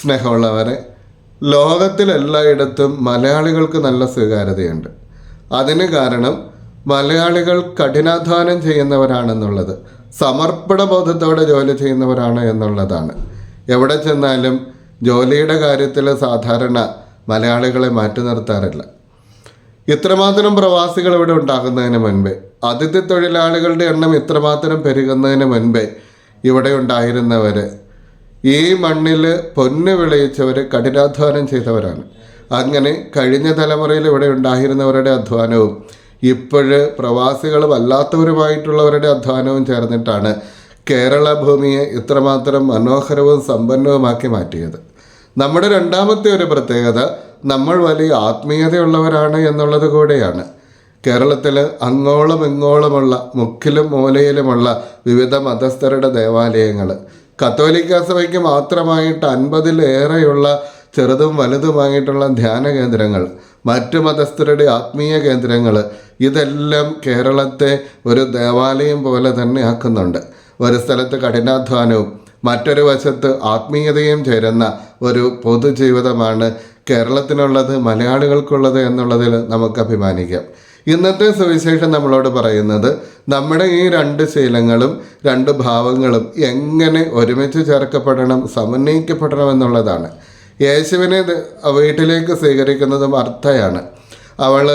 സ്നേഹമുള്ളവരെ ലോകത്തിലെല്ലായിടത്തും മലയാളികൾക്ക് നല്ല സ്വീകാര്യതയുണ്ട്. അതിന് കാരണം മലയാളികൾ കഠിനാധ്വാനം ചെയ്യുന്നവരാണെന്നുള്ളത് സമർപ്പണ ബോധത്തോടെ ജോലി ചെയ്യുന്നവരാണ് എന്നുള്ളതാണ്. എവിടെ ചെന്നാലും ജോലിയുടെ കാര്യത്തിൽ സാധാരണ മലയാളികളെ മാറ്റി നിർത്താറില്ല. ഇത്രമാത്രം പ്രവാസികൾ ഇവിടെ ഉണ്ടാകുന്നതിന് മുൻപേ അതിഥി തൊഴിലാളികളുടെ എണ്ണം ഇത്രമാത്രം പെരുകുന്നതിന് മുൻപേ ഇവിടെ ഉണ്ടായിരുന്നവർ ഈ മണ്ണിൽ പൊന്ന് വിളയിച്ചവർ കഠിനാധ്വാനം ചെയ്തവരാണ്. അങ്ങനെ കഴിഞ്ഞ തലമുറയിൽ ഇവിടെ ഉണ്ടായിരുന്നവരുടെ അധ്വാനവും ഇപ്പോഴ് പ്രവാസികൾ വല്ലാത്തവരുമായിട്ടുള്ളവരുടെ അധ്വാനവും ചേർന്നിട്ടാണ് കേരള ഭൂമിയെ ഇത്രമാത്രം മനോഹരവും സമ്പന്നവുമാക്കി മാറ്റിയത്. നമ്മുടെ രണ്ടാമത്തെ ഒരു പ്രത്യേകത നമ്മൾ വലിയ ആത്മീയതയുള്ളവരാണ് എന്നുള്ളത് കൂടെയാണ്. കേരളത്തിൽ അങ്ങോളം ഇങ്ങോളമുള്ള മുക്കിലും മൂലയിലുമുള്ള വിവിധ മതസ്ഥരുടെ ദേവാലയങ്ങൾ കത്തോലിക്ക സഭയ്ക്ക് മാത്രമായിട്ട് അൻപതിലേറെയുള്ള ചെറുതും വലുതുമായിട്ടുള്ള ധ്യാന കേന്ദ്രങ്ങൾ മറ്റു മതസ്ഥരുടെ ആത്മീയ കേന്ദ്രങ്ങൾ ഇതെല്ലാം കേരളത്തെ ഒരു ദേവാലയം പോലെ തന്നെ ആക്കുന്നുണ്ട്. ഒരു സ്ഥലത്ത് കഠിനാധ്വാനവും മറ്റൊരു വശത്ത് ആത്മീയതയും ചേരുന്ന ഒരു പൊതുജീവിതമാണ് കേരളത്തിനുള്ളത് മലയാളികൾക്കുള്ളത് എന്നുള്ളതിൽ നമുക്ക് അഭിമാനിക്കാം. ഇന്നത്തെ സുവിശേഷം നമ്മളോട് പറയുന്നത് നമ്മുടെ ഈ രണ്ട് ശീലങ്ങളും രണ്ട് ഭാവങ്ങളും എങ്ങനെ ഒരുമിച്ച് ചേർക്കപ്പെടണം സമന്വയിക്കപ്പെടണം എന്നുള്ളതാണ്. യേശുവിനെ വീട്ടിലേക്ക് സ്വീകരിക്കുന്നത് മർത്തയാണ് അവൾ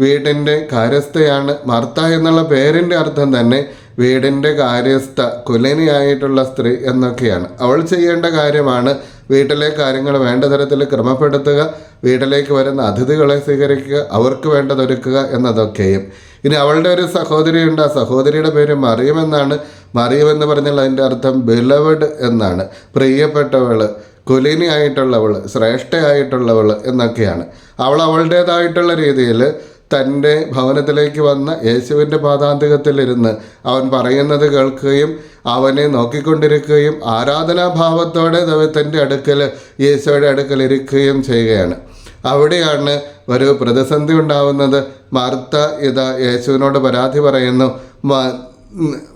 വീടിന്റെ കാര്യസ്ഥയാണ്. മർത്ത എന്നുള്ള പേരിന്റെ അർത്ഥം തന്നെ വീടിന്റെ കാര്യസ്ഥ കുലനിയായിട്ടുള്ള സ്ത്രീ എന്നൊക്കെയാണ്. അവൾ ചെയ്യേണ്ട കാര്യമാണ് വീട്ടിലെ കാര്യങ്ങൾ വേണ്ട തരത്തിൽ ക്രമപ്പെടുത്തുക വീട്ടിലേക്ക് വരുന്ന അതിഥികളെ സ്വീകരിക്കുക അവർക്ക് വേണ്ടതൊരുക്കുക എന്നതൊക്കെയും. ഇനി അവളുടെ ഒരു സഹോദരിയുണ്ട്. ആ സഹോദരിയുടെ പേര് മറിയുമെന്നാണ്. മറിയുമെന്ന് പറഞ്ഞാൽ അതിന്റെ അർത്ഥം ബിലവഡ് എന്നാണ്. പ്രിയപ്പെട്ടവൾ കുലീനി ആയിട്ടുള്ളവൾ ശ്രേഷ്ഠയായിട്ടുള്ളവൾ എന്നൊക്കെയാണ്. അവൾ അവളുടേതായിട്ടുള്ള രീതിയിൽ തന്റെ ഭവനത്തിലേക്ക് വന്ന യേശുവിന്റെ പാതാന്തികത്തിലിരുന്ന് അവൻ പറയുന്നത് കേൾക്കുകയും അവനെ നോക്കിക്കൊണ്ടിരിക്കുകയും ആരാധനാഭാവത്തോടെ ദൈവത്തിന്റെ അടുക്കൽ യേശുവിന്റെ അടുക്കൽ ഇരിക്കുകയും ചെയ്യുകയാണ്. അവിടെയാണ് ഒരു പ്രതിസന്ധി ഉണ്ടാവുന്നത്. മാർത്ത ഇതാ യേശുവിനോട് പരാതി പറയുന്നു "മ-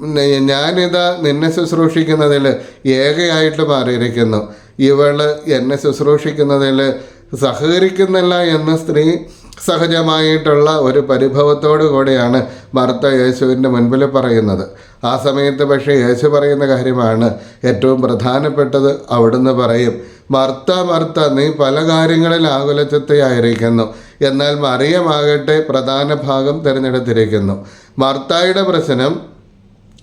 ന- ഞാനിതാ നിന്നെ ശുശ്രൂഷിക്കുന്നതിൽ ഏകയായിട്ട് മാറിയിരിക്കുന്നു. ഇവൾ എന്നെ ശുശ്രൂഷിക്കുന്നതിൽ സഹകരിക്കുന്നില്ല എന്ന സ്ത്രീ സഹജമായിട്ടുള്ള ഒരു പരിഭവത്തോടു കൂടിയാണ് ഭർത്ത യേശുവിന്റെ മുൻപിൽ പറയുന്നത്. ആ സമയത്ത് പക്ഷേ യേശു പറയുന്ന കാര്യമാണ് ഏറ്റവും പ്രധാനപ്പെട്ടത്. അവിടുന്ന് പറയും മർത്ത മർത്ത നീ പല കാര്യങ്ങളിൽ ആകുലച്ചത്തെയായിരിക്കുന്നു എന്നാൽ മറിയമാകട്ടെ പ്രധാന ഭാഗം തിരഞ്ഞെടുത്തിരിക്കുന്നു. മർത്തായുടെ പ്രശ്നം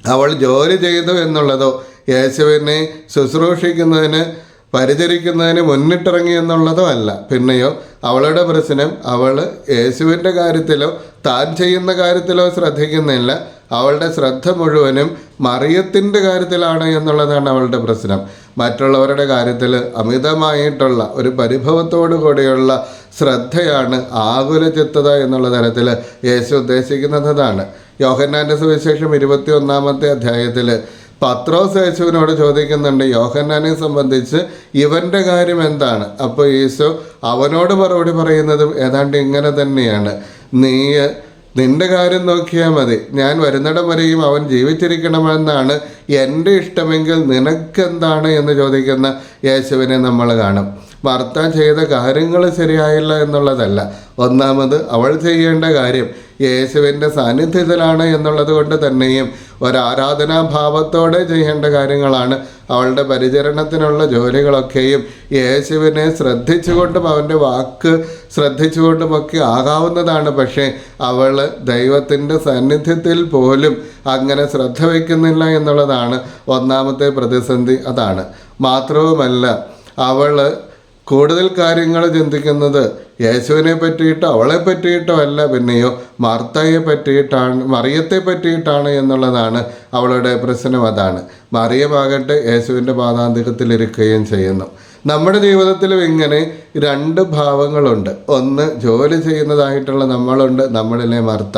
അവൾ ജോലി ചെയ്തു എന്നുള്ളതോ യേശുവിനെ ശുശ്രൂഷിക്കുന്നതിന് പരിചരിക്കുന്നതിന് മുന്നിട്ടിറങ്ങി എന്നുള്ളതോ അല്ല. പിന്നെയോ അവളുടെ പ്രശ്നം അവൾ യേശുവിന്റെ കാര്യത്തിലോ താൻ ചെയ്യുന്ന കാര്യത്തിലോ ശ്രദ്ധിക്കുന്നില്ല. അവളുടെ ശ്രദ്ധ മുഴുവനും മറിയത്തിന്റെ കാര്യത്തിലാണ് എന്നുള്ളതാണ് അവളുടെ പ്രശ്നം. മറ്റുള്ളവരുടെ കാര്യത്തിൽ അമിതമായിട്ടുള്ള ഒരു പരിഭവത്തോടു കൂടിയുള്ള ശ്രദ്ധയാണ് ആകുല ചിത്തത എന്നുള്ള തരത്തിൽ യേശു ഉദ്ദേശിക്കുന്നതാണ്. യോഹന്നാന്റെ സുവിശേഷം ഇരുപത്തി ഒന്നാമത്തെ അധ്യായത്തിൽ പത്രോസ് യേശുവിനോട് ചോദിക്കുന്നുണ്ട് യോഹന്നാനെ സംബന്ധിച്ച് ഇവന്റെ കാര്യം എന്താണ്? അപ്പോൾ യേശു അവനോട് മറുപടി പറയുന്നതും ഏതാണ്ട് ഇങ്ങനെ തന്നെയാണ്. നീ നിന്റെ കാര്യം നോക്കിയാൽ മതി. ഞാൻ വരുന്നിടം വരെയും അവൻ ജീവിച്ചിരിക്കണമെന്നാണ് എന്റെ ഇഷ്ടമെങ്കിൽ നിനക്കെന്താണ്? എന്ന് ചോദിക്കുന്ന യേശുവിനെ നമ്മൾ കാണും. ഭർത്താൻ ചെയ്ത കാര്യങ്ങൾ ശരിയായില്ല എന്നുള്ളതല്ല. ഒന്നാമത് അവൾ ചെയ്യേണ്ട കാര്യം യേശുവിന്റെ സാന്നിധ്യത്തിലാണ് എന്നുള്ളത് കൊണ്ട് തന്നെയും ഒരാരാധനാഭാവത്തോടെ ചെയ്യേണ്ട കാര്യങ്ങളാണ്. അവളുടെ പരിചരണത്തിനുള്ള ജോലികളൊക്കെയും യേശുവിനെ ശ്രദ്ധിച്ചുകൊണ്ടും അവന്റെ വാക്ക് ശ്രദ്ധിച്ചുകൊണ്ടുമൊക്കെ ആകാവുന്നതാണ്. പക്ഷേ അവൾ ദൈവത്തിന്റെ സാന്നിധ്യത്തിൽ പോലും അങ്ങനെ ശ്രദ്ധ വയ്ക്കുന്നില്ല എന്നുള്ളതാണ് ഒന്നാമത്തെ പ്രതിസന്ധി. അതാണ്. മാത്രവുമല്ല അവൾ കൂടുതൽ കാര്യങ്ങൾ ചിന്തിക്കുന്നത് യേശുവിനെ പറ്റിയിട്ടോ അവളെ പറ്റിയിട്ടോ അല്ല പിന്നെയോ മർത്തയെ പറ്റിയിട്ടാണ് മറിയത്തെ പറ്റിയിട്ടാണ് എന്നുള്ളതാണ് അവളുടെ പ്രശ്നം. അതാണ്. മറിയമാകട്ടെ യേശുവിന്റെ പാതാന്തികത്തിലിരിക്കുകയും ചെയ്യുന്നു. നമ്മുടെ ജീവിതത്തിലും ഇങ്ങനെ രണ്ട് ഭാവങ്ങളുണ്ട്. ഒന്ന് ജോലി ചെയ്യുന്നതായിട്ടുള്ള നമ്മളുണ്ട് നമ്മളിലെ മർത്ത.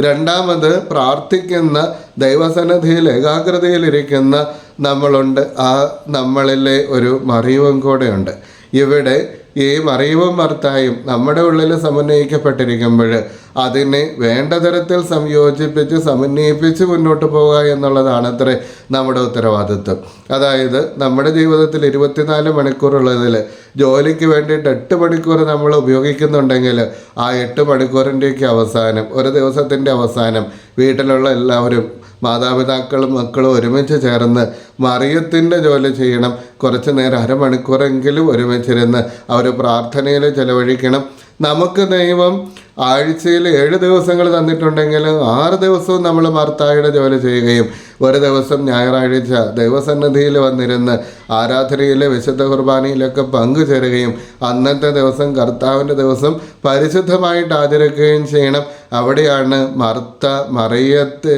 രണ്ടാമത് പ്രാർത്ഥിക്കുന്ന ദൈവസന്നിധിയിൽ ഏകാഗ്രതയിലിരിക്കുന്ന നമ്മളുണ്ട്. ആ നമ്മളിലെ ഒരു മറിയവും കൂടെയുണ്ട്. ഇവിടെ ഈ മറിയവും ഭർത്തായും നമ്മുടെ ഉള്ളിൽ സമന്വയിക്കപ്പെട്ടിരിക്കുമ്പോൾ അതിനെ വേണ്ട തരത്തിൽ സംയോജിപ്പിച്ച് സമന്വയിപ്പിച്ച് മുന്നോട്ട് പോവുക എന്നുള്ളതാണ് അത്രേ നമ്മുടെ ഉത്തരവാദിത്വം. അതായത് നമ്മുടെ ജീവിതത്തിൽ ഇരുപത്തിനാല് മണിക്കൂറുള്ളതിൽ ജോലിക്ക് വേണ്ടിയിട്ട് എട്ട് മണിക്കൂർ നമ്മൾ ഉപയോഗിക്കുന്നുണ്ടെങ്കിൽ ആ എട്ട് മണിക്കൂറിന്റെയൊക്കെ അവസാനം ഒരു ദിവസത്തിന്റെ അവസാനം വീട്ടിലുള്ള എല്ലാവരും മാതാപിതാക്കളും മക്കളും ഒരുമിച്ച് ചേർന്ന് മറിയത്തിന്റെ ജോലി ചെയ്യണം. കുറച്ച് നേരം അരമണിക്കൂറെങ്കിലും ഒരുമിച്ചിരുന്ന് അവർ പ്രാർത്ഥനയിൽ ചെലവഴിക്കണം. നമുക്ക് ദൈവം ആഴ്ചയിൽ ഏഴ് ദിവസങ്ങൾ തന്നിട്ടുണ്ടെങ്കിൽ ആറ് ദിവസവും നമ്മൾ മർത്തായുടെ ജോലി ചെയ്യുകയും ഒരു ദിവസം ഞായറാഴ്ച ദൈവസന്നിധിയിൽ വന്നിരുന്ന് ആരാധനയിലെ വിശുദ്ധ കുർബാനയിലൊക്കെ പങ്കുചേരുകയും അന്നത്തെ ദിവസം കർത്താവിന്റെ ദിവസം പരിശുദ്ധമായിട്ട് ആചരിക്കുകയും ചെയ്യണം. അവിടെയാണ് മർത്ത മറിയത്തെ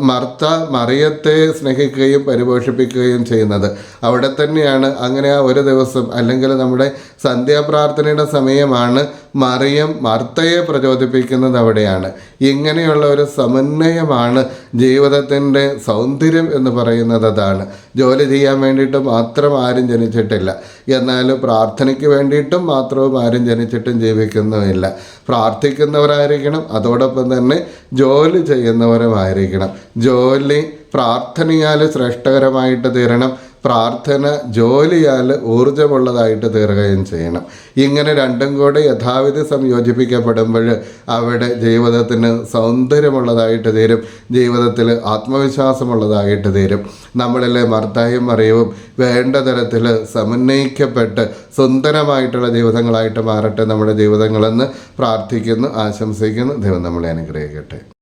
മർത്ത മറിയത്തെ സ്നേഹിക്കുകയും പരിപോഷിപ്പിക്കുകയും ചെയ്യുന്നത്. അവിടെ തന്നെയാണ്. അങ്ങനെ ആ ഒരു ദിവസം അല്ലെങ്കിൽ നമ്മുടെ സന്ധ്യാപ്രാർത്ഥനയുടെ സമയമാണ് മറിയം മർത്തയെ പ്രചോദിപ്പിക്കുന്നത് അവിടെയാണ്. ഇങ്ങനെയുള്ള ഒരു സമന്വയമാണ് ജീവിതത്തിന്റെ സൗന്ദര്യം എന്ന് പറയുന്നത് അതാണ്. ജോലി ചെയ്യാൻ വേണ്ടിയിട്ട് മാത്രം ആരും ജനിച്ചിട്ടില്ല. എന്നാൽ പ്രാർത്ഥനയ്ക്ക് വേണ്ടിയിട്ടും മാത്രവും ആരും ജനിച്ചിട്ടും ജീവിക്കുന്നുമില്ല. പ്രാർത്ഥിക്കുന്നവരായിരിക്കണം അതോടൊപ്പം തന്നെ ജോലി ചെയ്യുന്നവരുമായിരിക്കണം. ജോലി പ്രാർത്ഥനയാൽ ശ്രേഷ്ഠകരമായിട്ട് തീരണം. പ്രാർത്ഥന ജോലിയാൽ ഊർജമുള്ളതായിട്ട് തീരുകയും ചെയ്യണം. ഇങ്ങനെ രണ്ടും കൂടെ യഥാവിധി സംയോജിപ്പിക്കപ്പെടുമ്പോൾ അവിടെ ജീവിതത്തിന് സൗന്ദര്യമുള്ളതായിട്ട് തീരും. ജീവിതത്തിൽ ആത്മവിശ്വാസമുള്ളതായിട്ട് തീരും. നമ്മളിലെ മർത്തായും അറിയവും വേണ്ട തരത്തിൽ സമന്വയിക്കപ്പെട്ട് സുന്ദരമായിട്ടുള്ള ജീവിതങ്ങളായിട്ട് മാറട്ടെ. നമ്മുടെ ജീവിതങ്ങളെന്ന് പ്രാർത്ഥിക്കുന്നു ആശംസിക്കുന്നു. ദൈവം നമ്മളെ അനുഗ്രഹിക്കട്ടെ.